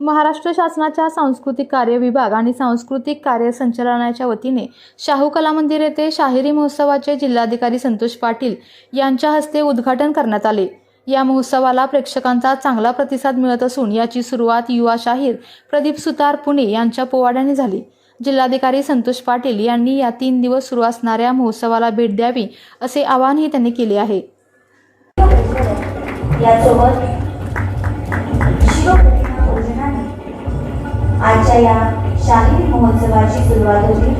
महाराष्ट्र शासनाच्या सांस्कृतिक कार्य विभाग आणि सांस्कृतिक कार्य संचालनाच्या वतीने शाहू कला मंदिर येथे शाहिरी महोत्सवाचे जिल्हाधिकारी संतोष पाटील यांच्या हस्ते उद्घाटन करण्यात आले. या महोत्सवाला प्रेक्षकांचा चांगला प्रतिसाद मिळत असून याची सुरुवात युवा शाहीर प्रदीप सुतार पुणे यांच्या पोवाड्याने झाली. जिल्हाधिकारी संतोष पाटील यांनी या तीन दिवस सुरू असणाऱ्या महोत्सवाला भेट द्यावी असे आवाहनही त्यांनी केले आहे. यासोबत आजच्या या शाही महोत्सवाची सुरुवात होती.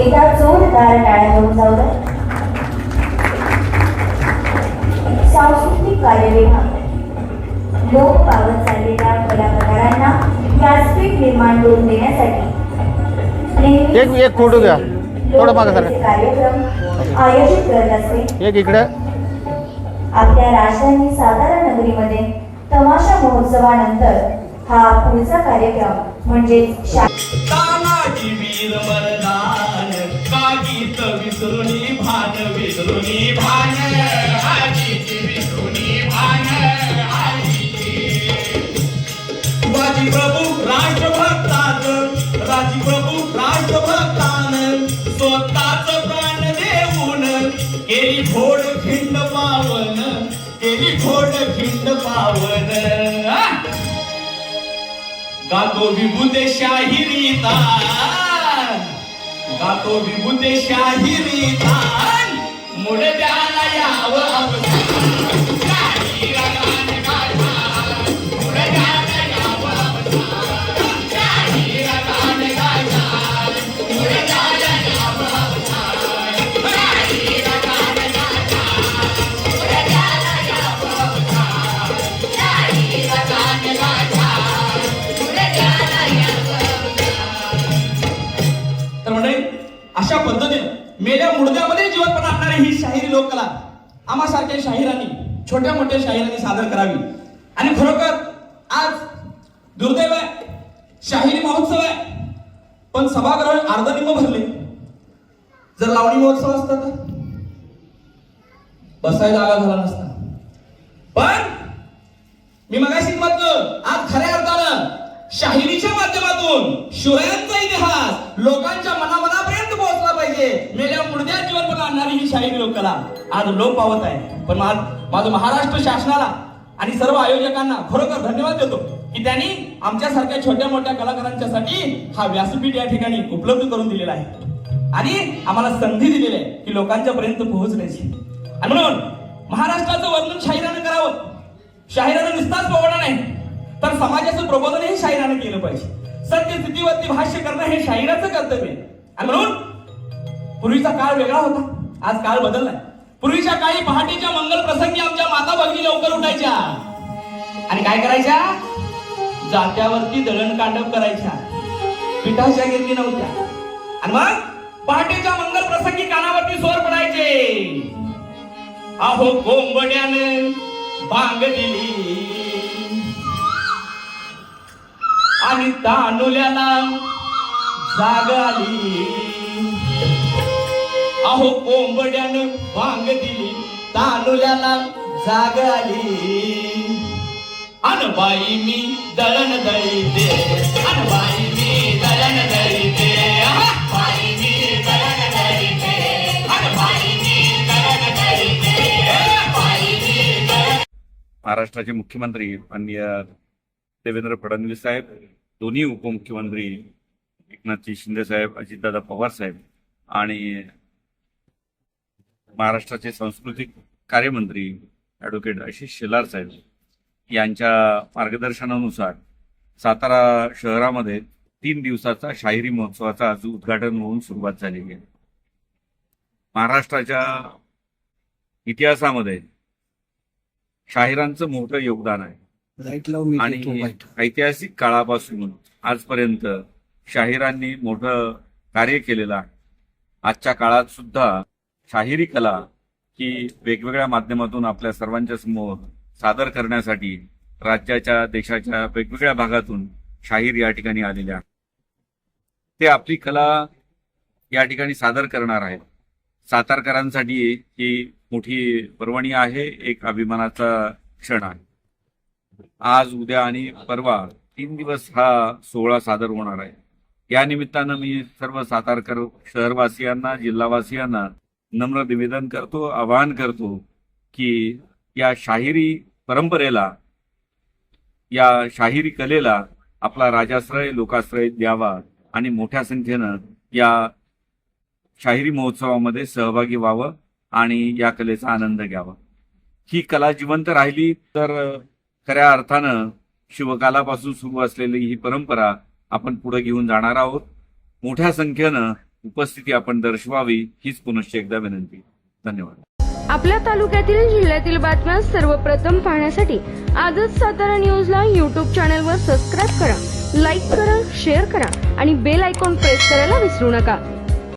एकदा जोरदार टाळ्या घेऊन जाऊ द्या. सांस्कृतिक कार्य विभाग लोक पावत चाललेल्या कलाकारांना व्यासपीठ निर्माण करून देण्यासाठी एक- एक फोटो घ्या. थोडं मागं कार्यक्रम आयोजित करत असते. एक इकडे. आपल्या राजधानी सातारा नगरीमध्ये तमाशा महोत्सवानंतर हा पुढचा कार्यक्रम म्हणजे तानाजी वीर मरदान कागीत विसरुनी भान विसरुनी भान आजीची विसरुनी भान बाजी प्रभू राष्ट्रभक्तान राजी प्रभू राष्ट्रभक्तान स्वतःच प्राण देऊन केली घोड खिंड पावन केली घोड खिंड पावन. गातो विभूते शाहिरीता गातो विभूते शाहिरीता मुडद्याला यावं अवसान. शाहिरा अशा पद्धतीने मेल्या मुडद्यामध्ये जीवनपण असणारी ही शाहिरी लोककला आम्हासारख्या शाहिरांनी छोट्या मोठ्या शाहिरांनी सादर करावी. आणि खरोखर आज दुर्दैव आहे शाहिरी महोत्सव आहे. पण सभागृह अर्धनिंब भरले. जर लावणी महोत्सव असता तर? बसायला जागा झाला नसता. पण मी मगाशी म्हटलं आज खऱ्या अर्थानं शाहिरीच्या माध्यमातून शिवरायांचा इतिहास लोकांच्या मनात पोहोचला पाहिजे मुर्द्या जीवन पण आणणारी ही शाहीर लोककला. आज लोप पावत आहे. पण माझं महाराष्ट्र शासनाला आणि सर्व आयोजकांना खरोखर धन्यवाद देतो की त्यांनी आमच्यासारख्या छोट्या मोठ्या कलाकारांच्यासाठी हा व्यासपीठ या ठिकाणी उपलब्ध करून दिलेला आहे. आणि आम्हाला संधी दिलेली आहे की लोकांच्या पर्यंत पोहोचण्याची. आणि म्हणून महाराष्ट्राचं वर्णन शाहिरानं करावं. शाहिरानं नुसताच पोवणं नाही. तर समाजाचं प्रबोधन हे शाहिरानं केलं पाहिजे. सत्य स्थितीवरती भाष्य करणं हे शाहिराचं कर्तव्य आहे. आणि म्हणून पूर्वीचा काळ वेगळा होता. आज काळ बदललाय. पूर्वीच्या काळी पहाटेच्या मंगल प्रसंगी आमच्या माता भगिनी लवकर उठायच्या. आणि काय करायच्या? जात्यावरती दळण कांडप करायच्या. पिठाच्या गिरणी नव्हत्या. आणि मग पहाटेच्या मंगल प्रसंगी कानावरती स्वर पडायचे. अहो कोंबड्याने बांग दिली. आणि तानुल्याला जाग आली. अहो कोंबड्यानं भांग दिली तानुल्याला जाग आली. अनबाई मी दळण दळीते अनबाई मी दळण दळीते. महाराष्ट्राचे मुख्यमंत्री माननीय देवेंद्र फडणवीस साहेब दोन्ही उपमुख्यमंत्री एकनाथजी शिंदे साहेब अजितदादा पवार साहेब आणि महाराष्ट्राचे सांस्कृतिक कार्यमंत्री ॲडव्होकेट आशिष शेलार साहेब यांच्या मार्गदर्शनानुसार सातारा शहरामध्ये तीन दिवसाचा शाहिरी महोत्सवाचा आज उद्घाटन होऊन सुरुवात झालेली आहे. महाराष्ट्राच्या इतिहासामध्ये शाहिरांचं मोठं योगदान आहे. आणि ऐतिहासिक काळापासून आजपर्यंत शाहिरांनी मोठं कार्य केलेलं आहे. आजच्या काळात सुद्धा शाहिरी कला ही वेगवेगळ्या माध्यमातून आपल्या सर्वांच्या समोर सादर करण्यासाठी राज्याच्या देशाच्या वेगवेगळ्या भागातून शाहीर या ठिकाणी आलेल्या ते आपली कला या ठिकाणी सादर करणार आहेत. सातारकरांसाठी ही मोठी पर्वणी आहे एक अभिमानाचा क्षण आहे. आज उद्या आणि परवा तीन दिवस हा सोहळा सादर होणार आहे. या निमित्तानं मी सर्व सातारकर शहरवासियांना जिल्हावासियांना नम्र निवेदन करतो आवाहन करतो की या शाहिरी परंपरेला या शाहिरी कलेला आपला राजाश्रय लोकाश्रय द्यावा आणि मोठ्या संख्येनं या शाहिरी महोत्सवामध्ये सहभागी व्हावं आणि या कलेचा आनंद घ्यावा. ही कला जिवंत राहिली तर खऱ्या अर्थानं शिवकालापासून सुरू असलेली ही परंपरा आपण पुढे घेऊन जाणार आहोत. मोठ्या संख्येनं उपस्थिती आपण दर्शवावी हीच पुनश्च एकदा विनंती. धन्यवाद. आपल्या तालुक्यातील जिल्ह्यातील बातम्या सर्वप्रथम पाहण्यासाठी आजच सातारा न्यूजला यूट्यूब चॅनलवर सबस्क्राईब करा लाईक करा शेअर करा आणि बेल आयकॉन प्रेस करायला विसरू नका.